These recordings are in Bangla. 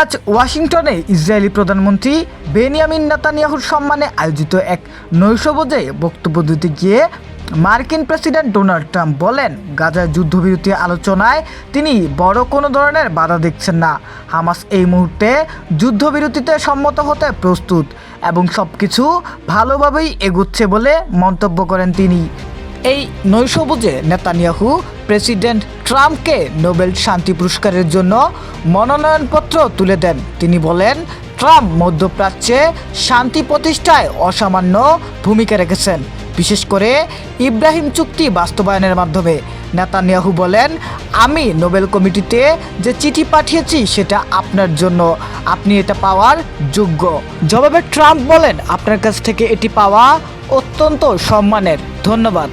আজ ওয়াশিংটনে ইসরায়েলি প্রধানমন্ত্রী বেনিয়ামিন নেতানিয়াহুর সম্মানে আয়োজিত এক নৈশভোজে বক্তব্য দিতে গিয়ে মার্কিন প্রেসিডেন্ট ডোনাল্ড ট্রাম্প বলেন গাজার যুদ্ধবিরতি আলোচনায় তিনি বড় কোনো ধরনের বাধা দেখছেন না। হামাস এই মুহূর্তে যুদ্ধবিরতিতে সম্মত হতে প্রস্তুত এবং সব কিছু ভালোভাবেই এগুচ্ছে বলে মন্তব্য করেন তিনি। এই নৈশভোজে নেতানিয়াহু প্রেসিডেন্ট ট্রাম্পকে নোবেল শান্তি পুরস্কারের জন্য মনোনয়নপত্র তুলে দেন। তিনি বলেন, ট্রাম্প মধ্যপ্রাচ্যে শান্তি প্রতিষ্ঠায় অসামান্য ভূমিকা রেখেছেন। বিশেষ করে ইব্রাহিম চুক্তি বাস্তবায়নের মাধ্যমে। নেতানিয়াহু বলেন, আমি নোবেল কমিটিতে যে চিঠি পাঠিয়েছি সেটা আপনার জন্য। আপনি এটা পাওয়ার যোগ্য। জবাবে ট্রাম্প বলেন, আপনার কাছ থেকে এটি পাওয়া অত্যন্ত সম্মানের। ধন্যবাদ।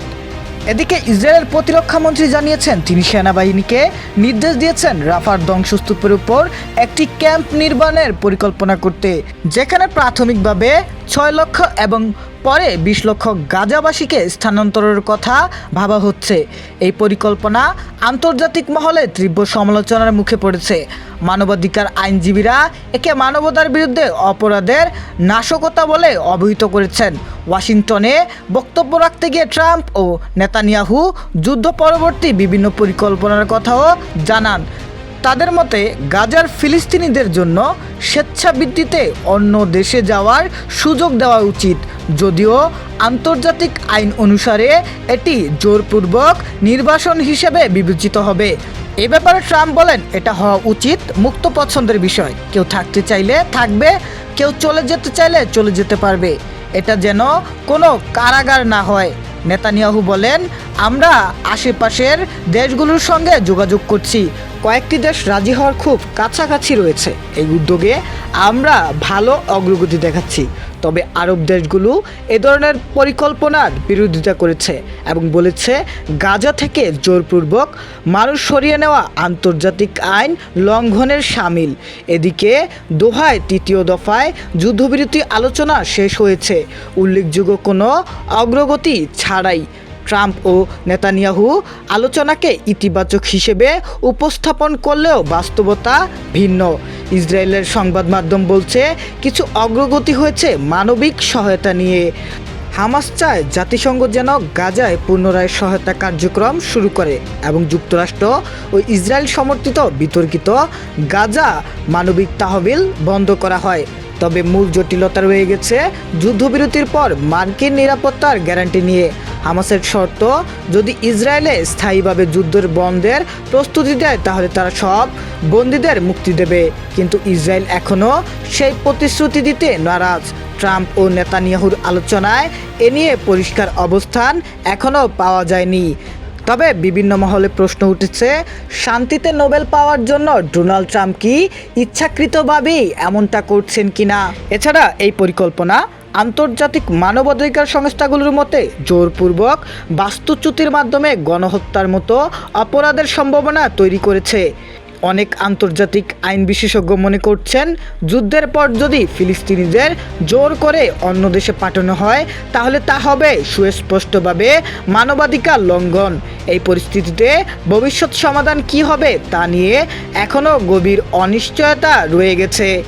এদিকে ইসরায়েলের প্রতিরক্ষা মন্ত্রী জানিয়েছেন, তিনি সেনাবাহিনীকে নির্দেশ দিয়েছেন রাফার ধ্বংসস্তূপের উপর একটি ক্যাম্প নির্মাণের পরিকল্পনা করতে, যেখানে প্রাথমিকভাবে ছয় লক্ষ এবং পরে বিশ লক্ষ গাজাবাসীকে স্থানান্তরের কথা ভাবা হচ্ছে। এই পরিকল্পনা আন্তর্জাতিক মহলে তীব্র সমালোচনার মুখে পড়েছে। মানবাধিকার আইনজীবীরা একে মানবতার বিরুদ্ধে অপরাধের নাশকতা বলে অবহিত করেছেন। ওয়াশিংটনে বক্তব্য রাখতে গিয়ে ট্রাম্প ও নেতানিয়াহু যুদ্ধ পরবর্তী বিভিন্ন পরিকল্পনার কথাও জানান। তাদের মতে গাজার ফিলিস্তিনিদের জন্য স্বেচ্ছাবৃত্তিতে অন্য দেশে যাওয়ার সুযোগ দেওয়া উচিত। যদিও আন্তর্জাতিক আইন অনুসারে এটি জোরপূর্বক নির্বাসন হিসেবে বিবেচিত হবে। এ ব্যাপারে ট্রাম্প বলেন, এটা হওয়া উচিত, মুক্ত পছন্দের বিষয়। কেউ থাকতে চাইলে থাকবে, কেউ চলে যেতে চাইলে চলে যেতে পারবে। এটা যেন কোনো কারাগার না হয়। নেতানিয়াহু বলেন, আমরা আশেপাশের দেশগুলোর সঙ্গে যোগাযোগ করছি। কয়েকটি দেশ রাজি হওয়ার খুব কাছাকাছি রয়েছে। এই উদ্যোগে আমরা ভালো অগ্রগতি দেখাচ্ছি। তবে আরব দেশগুলো এ ধরনের পরিকল্পনার বিরোধিতা করেছে এবং বলেছে গাজা থেকে জোরপূর্বক মানুষ সরিয়ে নেওয়া আন্তর্জাতিক আইন লঙ্ঘনের সামিল। এদিকে দোহায় তৃতীয় দফায় যুদ্ধবিরতি আলোচনা শেষ হয়েছে। উল্লেখযোগ্য কোনো অগ্রগতি ছাড়াই ট্রাম্প ও নেতানিয়াহু আলোচনাকে ইতিবাচক হিসেবে উপস্থাপন করলেও বাস্তবতা ভিন্ন। ইসরায়েলের সংবাদ মাধ্যম বলছে, কিছু অগ্রগতি হয়েছে মানবিক সহায়তা নিয়ে। হামাস চায় জাতিসংঘ যেন গাজায় পুনরায় সহায়তা কার্যক্রম শুরু করে এবং যুক্তরাষ্ট্র ও ইসরায়েল সমর্থিত বিতর্কিত গাজা মানবিক তহবিল বন্ধ করা হয়। তবে মূল জটিলতা রয়ে গেছে যুদ্ধবিরতির পর মার্কিন নিরাপত্তার গ্যারান্টি নিয়ে। হামাসের শর্ত, যদি ইসরায়েলে স্থায়ীভাবে যুদ্ধের বন্ধের প্রস্তুতি দেয়, তাহলে তারা সব বন্দীদের মুক্তি দেবে। কিন্তু ইসরায়েল এখনও সেই প্রতিশ্রুতি দিতে নারাজ। ট্রাম্প ও নেতানিয়াহুর আলোচনায় এ নিয়ে পরিষ্কার অবস্থান এখনও পাওয়া যায়নি। তবে বিভিন্ন মহলে প্রশ্ন উঠেছে, শান্তিতে নোবেল পাওয়ার জন্য ডোনাল্ড ট্রাম্প কি ইচ্ছাকৃতভাবেই এমনটা করছেন কিনা? এছাড়া এই পরিকল্পনা আন্তর্জাতিক মানবাধিকার সংস্থাগুলোর মতে জোরপূর্বক বাস্তুচ্যুতির মাধ্যমে গণহত্যার মতো অপরাধের সম্ভাবনা তৈরি করেছে। অনেক আন্তর্জাতিক আইন বিশেষজ্ঞ মনে করছেন, যুদ্ধের পর যদি ফিলিস্তিনিদের জোর করে অন্য দেশে পাঠানো হয়, তাহলে তা হবে সুস্পষ্টভাবে মানবাধিকার লঙ্ঘন। এই পরিস্থিতিতে ভবিষ্যৎ সমাধান কি হবে তা নিয়ে এখনও গভীর অনিশ্চয়তা রয়ে গেছে।